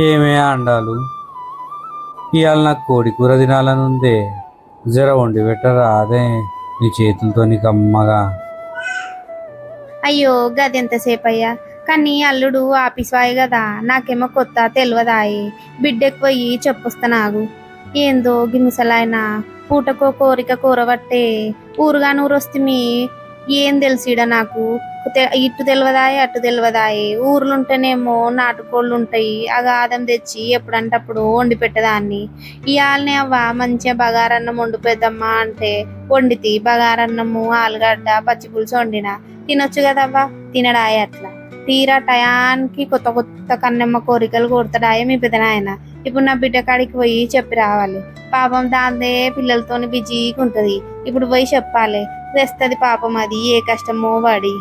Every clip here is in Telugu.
ఏమే అండాలు ఇవాళ నాకు కోడి కూర తినాలనుందే జర వండి పెట్టరా అదే నీ చేతులతో నీకు అమ్మగా. అయ్యో గది ఎంతసేపు అయ్యా కానీ అల్లుడు ఆఫీస్ వాయి కదా నాకేమో కొత్త తెలియదాయి బిడ్డకు పోయి చెప్పొస్తా నాకు ఏందో గిమిసలాయన పూటకో కోరిక కూరబట్టే ఊరుగా నూరొస్తే ఏం తెలిసిడ నాకు? ఇటు తెలియదాయి అటు తెలియదాయి ఊర్లు ఉంటేనేమో నాటుకోళ్ళు ఉంటాయి అగాదం తెచ్చి ఎప్పుడంటే అప్పుడు వండి పెట్టేదాన్ని ఇవాళనే అవ్వ మంచిగా బగారన్నం వండి అంటే వండితి. బగారన్నము ఆలుగడ్డ పచ్చి పులుసు వండిన. తినొచ్చు కదవ్వా? తినడాయ అట్లా. తీరా టయానికి కొత్త కొత్త కన్నెమ్మ కోరికలు కొడతాడాయే మీ పెదనాయన ఇప్పుడు నా బిడ్డ కాడికి పోయి చెప్పి రావాలి. పాపం దాందే పిల్లలతోని బిజీగా ఉంటుంది. ఇప్పుడు పోయి చెప్పాలి. తెస్తుంది పాపం అది ఏ కష్టమో వాడి.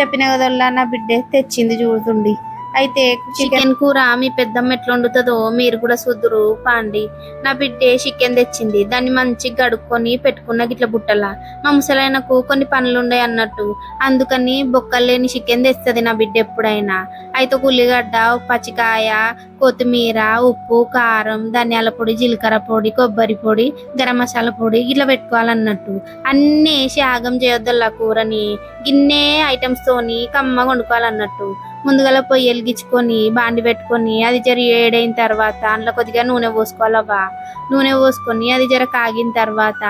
చెప్పిన కదల్లా నా బిడ్డే తెచ్చింది చూడుతుండి అయితే చికెన్ కూర మీ పెద్దమ్మ ఎట్లా వండుతుందో మీరు కూడా చూద్దురు పాండి. నా బిడ్డే చికెన్ తెచ్చింది. దాన్ని మంచిగా గడుక్కొని పెట్టుకున్న గిట్ల బుట్టలా. మా ముసలైనకు కొన్ని పనులు ఉన్నాయి అన్నట్టు. అందుకని బొక్కలు లేని చికెన్ తెస్తుంది నా బిడ్డ ఎప్పుడైనా. అయితే ఒక ఉల్లిగడ్డ పచ్చికాయ కొత్తిమీర ఉప్పు కారం ధనియాల పొడి జీలకర్ర పొడి కొబ్బరి పొడి గరం మసాలా పొడి ఇట్లా పెట్టుకోవాలన్నట్టు. అన్నీ వేసి ఆగం చేయొద్దల్లా కూరని. గిన్నె ఐటమ్స్ తోని కమ్మగా వండుకోవాలన్నట్టు. ముందుగా పొయ్యి వెలిగించుకొని బాండి పెట్టుకొని అది జర ఏడైన తర్వాత అందులో కొద్దిగా నూనె పోసుకోవాలవ్వా నూనె పోసుకొని అది జర కాగిన తర్వాత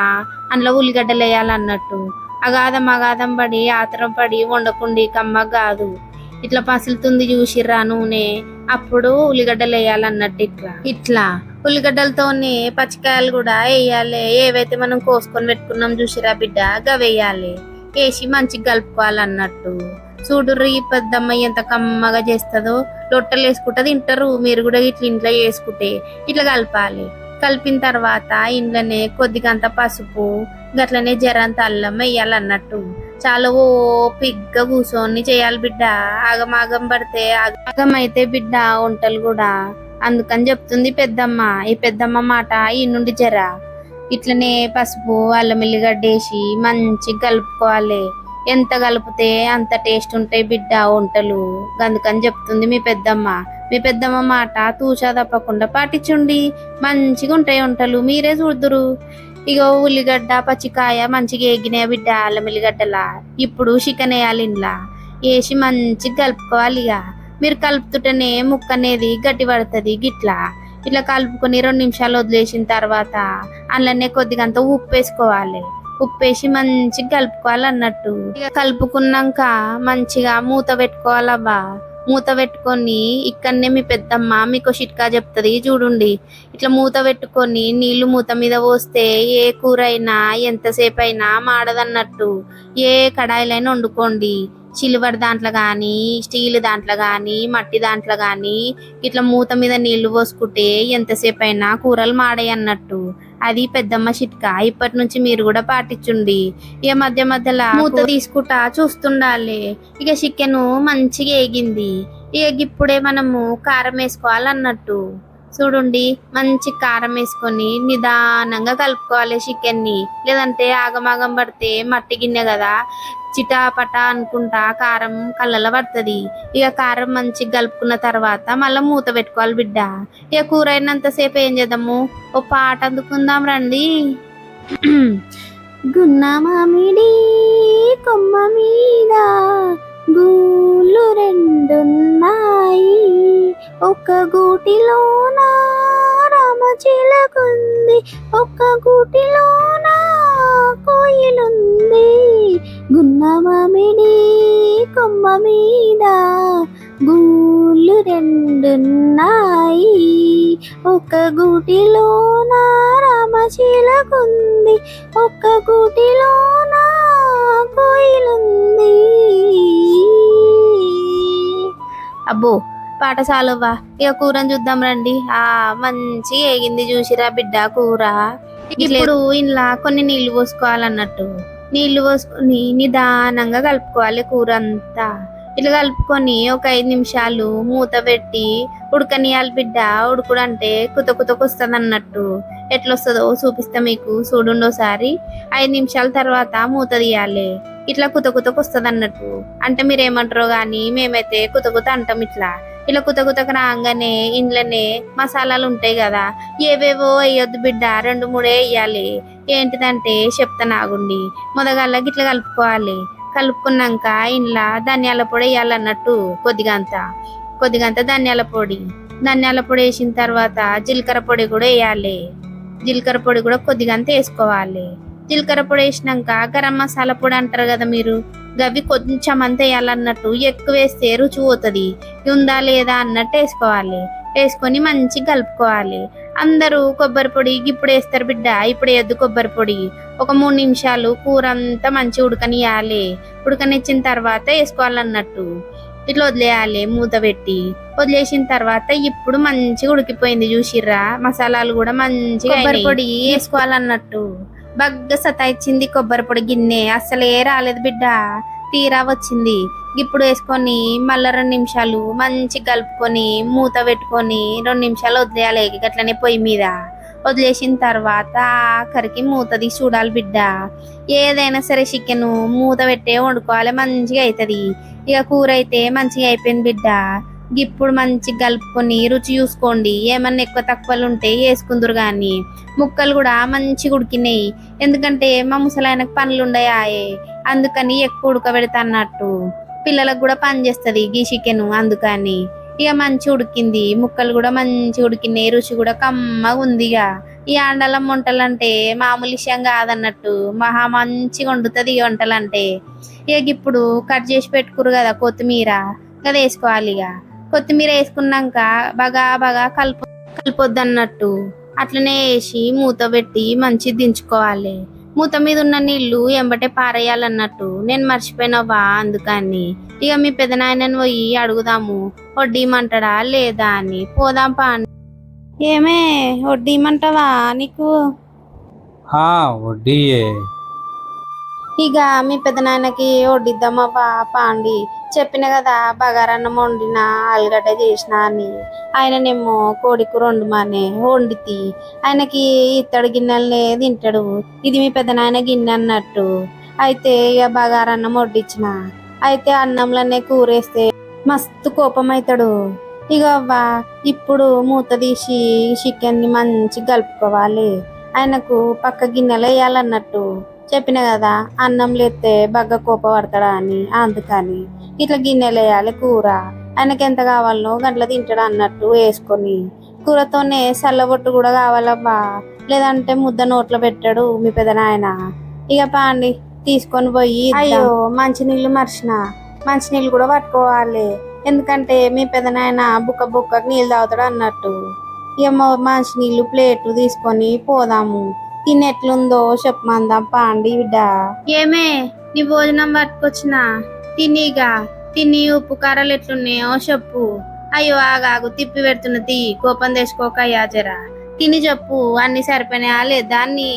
అందులో ఉల్లిగడ్డలు వేయాలన్నట్టు. అగాధం అగాధం పడి ఆతరం పడి వండకుండి కమ్మ కాదు. ఇట్లా పసులుతుంది చూసిర్రా నూనె. అప్పుడు ఉల్లిగడ్డలు వేయాలన్నట్టు ఇట్లా. ఇట్లా ఉల్లిగడ్డలతోని పచ్చికాయలు కూడా వేయాలి. ఏవైతే మనం కోసుకొని పెట్టుకున్నాం చూసిరా బిడ్డ గవేయాలి వేసి మంచిగా కలుపుకోవాలన్నట్టు. చూడుర్రి ఈ పెద్దమ్మ ఎంత కమ్మగా చేస్తుందో. లొట్టలు వేసుకుంటే తింటారు. మీరు కూడా ఇట్లా ఇంట్లో వేసుకుంటే ఇట్లా కలపాలి. కలిపిన తర్వాత ఇంట్లోనే కొద్దిగంత పసుపు గట్లనే జరంత అల్లం వేయాలన్నట్టు. చాలా ఓ పిగ్గా కూర్చొని చేయాలి బిడ్డ. ఆగమాగం పడితే ఆగం అయితే బిడ్డ వంటలు కూడా. అందుకని చెప్తుంది పెద్దమ్మ. ఈ పెద్దమ్మ మాట ఈ నుండి జర. ఇట్లనే పసుపు అల్లం ఎల్లిగడ్డ వేసి మంచిగా కలుపుకోవాలి. ఎంత కలిపితే అంత టేస్ట్ ఉంటాయి బిడ్డ వంటలు. అందుకని చెప్తుంది మీ పెద్దమ్మ. మీ పెద్దమ్మ మాట తూచా తప్పకుండా పాటించుండి. మంచిగా ఉంటాయి వంటలు. మీరే చూడుదురు. ఇగో ఉల్లిగడ్డ పచ్చికాయ మంచిగా ఎగినాయి బిడ్డ అల్లం ఎల్లిగడ్డలా ఇప్పుడు చికెన్ వేయాలి ఇంట్లో వేసి మంచిగా కలుపుకోవాలి ఇక మీరు కలుపుతుంటేనే ముక్క అనేది గట్టి పడుతుంది గిట్లా. ఇట్లా కలుపుకొని రెండు నిమిషాలు వదిలేసిన తర్వాత అందులోనే కొద్దిగంత ఉప్పు వేసుకోవాలి. ఉప్పు వేసి మంచిగా కలుపుకోవాలి అన్నట్టు ఇక కలుపుకున్నాక మంచిగా మూత పెట్టుకోవాలవ్వా మూత పెట్టుకొని ఇక్కడనే మీ పెద్దమ్మ మీకు చిట్కా చెప్తుంది చూడండి. ఇట్లా మూత పెట్టుకొని నీళ్ళు మూత మీద పోస్తే ఏ కూర అయినా ఎంతసేపు అయినా మాడదన్నట్టు. ఏ కడాయిలైనా వండుకోండి. సిల్వర్ దాంట్లో కానీ స్టీల్ దాంట్లో కానీ మట్టి దాంట్లో కానీ ఇట్లా మూత మీద నీళ్ళు పోసుకుంటే ఎంతసేపు అయినా కూరలు మాడాయి అన్నట్టు అది పెద్దమ్మ చిట్కా. ఇప్పటి నుంచి మీరు కూడా పాటించుండి. ఇక మధ్య మధ్యలో మూత తీసుకుంటా చూస్తుండాలి. ఇక చికెన్ మంచిగా ఏగింది. ఇక ఇప్పుడే మనము కారం వేసుకోవాలన్నట్టు. చూడండి మంచి కారం వేసుకొని నిదానంగా కలుపుకోవాలి చికెన్ని. లేదంటే ఆగమాగం పడితే మట్టి గిన్నె కదా. చిటాపట అనుకుంటా కారం కళ్ళలో పడుతుంది. ఇక కారం మంచిగా కలుపుకున్న తర్వాత మళ్ళీ మూత పెట్టుకోవాలి బిడ్డ. ఇక కూర అయినంతసేపు ఏం చేద్దాము? ఓ పాట అందుకుందాం రండి. గున్న మామిడి కొమ్మ మీద? గూళ్ళు రెండున్నాయి. ఒక గూటిలోన? రామచిలకుంది ఒక గూటిలో కోయిలుంది. గున్నమమిడి కొమ్మ మీద గూళ్ళు రెండున్నాయి. ఒక గూటిలోన రామచిలకుంది ఒక నా కోయిలుంది. అబ్బో పాఠశాలవ్వా. ఇక కూరని చూద్దాం రండి. ఆ మంచి ఏగింది చూసిరా బిడ్డ కూర. ఇప్పుడు ఇంట్లో కొన్ని నీళ్ళు పోసుకోవాలన్నట్టు. నీళ్ళు పోసుకొని నిదానంగా కలుపుకోవాలి కూర అంతా ఇట్లా కలుపుకొని ఒక ఐదు నిమిషాలు మూత పెట్టి ఉడకనియాలి బిడ్డ. ఉడుకుడు అంటే కుత కుతకొస్తుంది అన్నట్టు ఎట్లా వస్తుందో చూపిస్తా మీకు. చూడండి ఒకసారి ఐదు నిమిషాల తర్వాత మూత తీయాలి. ఇట్లా కుత కుతకొస్తుంది అన్నట్టు అంటే మీరు ఏమంటారో గాని మేమైతే కుత కుత అంటాం ఇట్లా. ఇలా కుత కుతకు రాగానే ఇంట్లోనే మసాలాలు ఉంటాయి కదా. ఏవేవో వేయొద్దు బిడ్డ రెండు మూడే వేయాలి. ఏంటిదంటే చెప్తా నాగుండి. మొదగల్లా గిట్ల కలుపుకోవాలి. కలుపుకున్నాక ఇంట్లో ధనియాల పొడి వేయాలన్నట్టు కొద్దిగంత కొద్దిగంత ధనియాల పొడి. ధనియాల పొడి వేసిన తర్వాత జీలకర్ర పొడి కూడా వేయాలి. జీలకర్ర పొడి కూడా కొద్దిగంత వేసుకోవాలి. జీలకర్ర పొడి వేసినాక గరం మసాలా పొడి అంటారు కదా మీరు. గవి కొంచెం అంత వేయాలన్నట్టు ఎక్కువ వేస్తే రుచి పోతుంది. ఉందా లేదా అన్నట్టు వేసుకోవాలి. వేసుకొని మంచి కలుపుకోవాలి. అందరూ కొబ్బరి పొడి ఇప్పుడు వేస్తారు బిడ్డ ఇప్పుడు వేయద్దు కొబ్బరి పొడి. ఒక మూడు నిమిషాలు కూర అంతా మంచి ఉడకనియాలి ఉడకనిచ్చిన తర్వాత వేసుకోవాలన్నట్టు. ఇట్లా వదిలేయాలి మూత పెట్టి. వదిలేసిన తర్వాత ఇప్పుడు మంచిగా ఉడికిపోయింది చూసిర్రా? మసాలాలు కూడా మంచిగా కొబ్బరి పొడి వేసుకోవాలన్నట్టు. బగ్గ సతాయిచ్చింది కొబ్బరి పొడి గిన్నె. అసలే రాలేదు బిడ్డ. తీరా వచ్చింది. ఇప్పుడు వేసుకొని మళ్ళీ రెండు నిమిషాలు మంచి కలుపుకొని మూత పెట్టుకొని రెండు నిమిషాలు వదిలేయాలి గట్లనే పొయ్యి మీద. వదిలేసిన తర్వాత ఆఖరికి మూత తీసి చూడాలి బిడ్డ. ఏదైనా సరే చికెన్ మూత పెట్టే వండుకోవాలి మంచిగా అవుతుంది ఇక కూర అయితే మంచిగా అయిపోయింది బిడ్డ. ఇప్పుడు మంచిగా కలుపుకొని రుచి చూసుకోండి. ఏమన్నా ఎక్కువ తక్కువలు ఉంటే వేసుకుందరు కానీ ముక్కలు కూడా మంచిగా ఉడికినాయి. ఎందుకంటే మా ముసలాయనకు పనులు ఉండయాయే. అందుకని ఎక్కువ ఉడకబెడతా అన్నట్టు పిల్లలకు కూడా పని చేస్తుంది గీ చికెన్ అందుకని. ఇక మంచి ఉడికింది. ముక్కలు కూడా మంచి ఉడికినాయి. రుచి కూడా కమ్మగా ఉంది ఇక ఈ ఆండలం వంటలు అంటే మామూలు విషయం కాదన్నట్టు. మహా మంచిగా వండుతుంది ఈ వంటలు అంటే ఇక ఇప్పుడు కట్ చేసి పెట్టుకురు కదా కొత్తిమీర. కదా వేసుకోవాలి ఇక. కొత్తిమీర వేసుకున్నాక బాగా బాగా కలుపు కలిపొద్దు అన్నట్టు అట్లనే వేసి మూత పెట్టి మంచి దించుకోవాలి. మూత మీద ఉన్న నీళ్ళు ఎంబటే పారేయాలన్నట్టు. నేను మర్చిపోయినవా అందుకని. ఇక మీ పెదనాయనని పోయి అడుగుదాము. వడ్డీమంటాడా లేదా అని. పోదాం పా ఏమే వడ్డీమంటావా నీకు? వడ్డీయే. ఇక మీ పెదనాయనకి పాప పాండి. చెప్పిన కదా బగారన్నం వండిన ఆలుగడ్డ చేసిన అని. ఆయననేమో కోడికూర వండుమానే వండితి. ఆయనకి ఇత్తడి గిన్నెలనే తింటాడు. ఇది మీ పెదనాయన గిన్నె అన్నట్టు. అయితే ఇక బగారన్నం వడ్డించిన అయితే అన్నంలోనే కూరేస్తే మస్తు కోపం అవుతాడు ఇక అవ్వా ఇప్పుడు మూత తీసి చికెన్ని మంచి కలుపుకోవాలి. ఆయనకు పక్క గిన్నెలు వేయాలన్నట్టు. చెప్పిన కదా అన్నం లేస్తే బగ్గ కోప పడతాడా అని అందుకని. ఇట్లా గిన్నెలు వేయాలి కూర. ఆయనకి ఎంత కావాలనో గంటల తింటాడు అన్నట్టు వేసుకొని. కూరతోనే చల్లబొట్టు కూడా కావాలబ్బా. లేదంటే ముద్ద నోట్లో పెట్టాడు మీ పెదనాయన ఇక పాండి తీసుకొని పోయి అయ్యో మంచినీళ్ళు మర్చిన. మంచినీళ్ళు కూడా పట్టుకోవాలి. ఎందుకంటే మీ పెదనాయన బుక్క బుక్కకి నీళ్ళు తాగుతాడు అన్నట్టు. ఇక మంచినీళ్ళు ప్లేటు తీసుకొని పోదాము. తినెట్లుందో చెప్పమందాం పాండి బిడ్డ. ఏమే నీ భోజనం పట్టుకొచ్చిన? తినిగా తిని ఉప్పు కారాలు ఎట్లున్నాయో చెప్పు. అయ్యో ఆగాగు తిప్పి పెడుతున్న తీ కోపం తెచ్చుకోక అయ్యా జరా. తిని చెప్పు అన్ని సరిపోయినాయా లేదా అన్ని.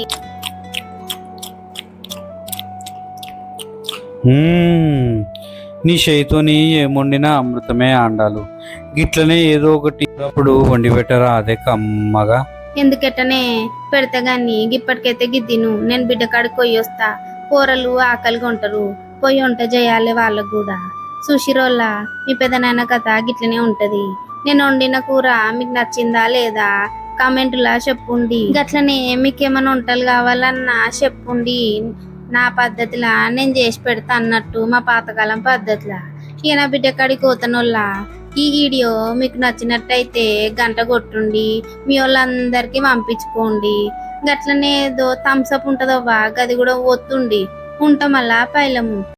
నీ చేయితోని ఏముండినా అమృతమే ఆండాలు. గిట్లనే ఏదో ఒకటి అప్పుడు వండి పెట్టరా అదే కమ్మగా. ఎందుకెట్టనే పెడతా గాని గిప్పటికైతే గిద్దిను. నేను బిడ్డ కాడికి పోయి వస్తా. కూరలు ఆకలిగా ఉంటారు. పోయి వంట చేయాలి వాళ్ళకు కూడా. సుషిరోళ్ళ మీ పెదనాయన కథ గిట్లనే ఉంటది. నేను వండిన కూర మీకు నచ్చిందా లేదా? కామెంట్లా చెప్పుండి. గట్లనే మీకు ఏమైనా వంటలు కావాలన్నా చెప్పుండి. నా పద్ధతిలా నేను చేసి పెడతా అన్నట్టు మా పాతకాలం పద్ధతిలా. ఈయన నా బిడ్డ కాడికి పోతానోళ్ళ ఈ వీడియో మీకు నచ్చినట్టయితే గంట కొట్టుండి. మీ వాళ్ళందరికీ పంపించుకోండి. గట్లనే ఏదో థమ్స్అప్ ఉంటుందవ్వా గది కూడా ఒత్తుండి. ఉంటాం అలా పైలము.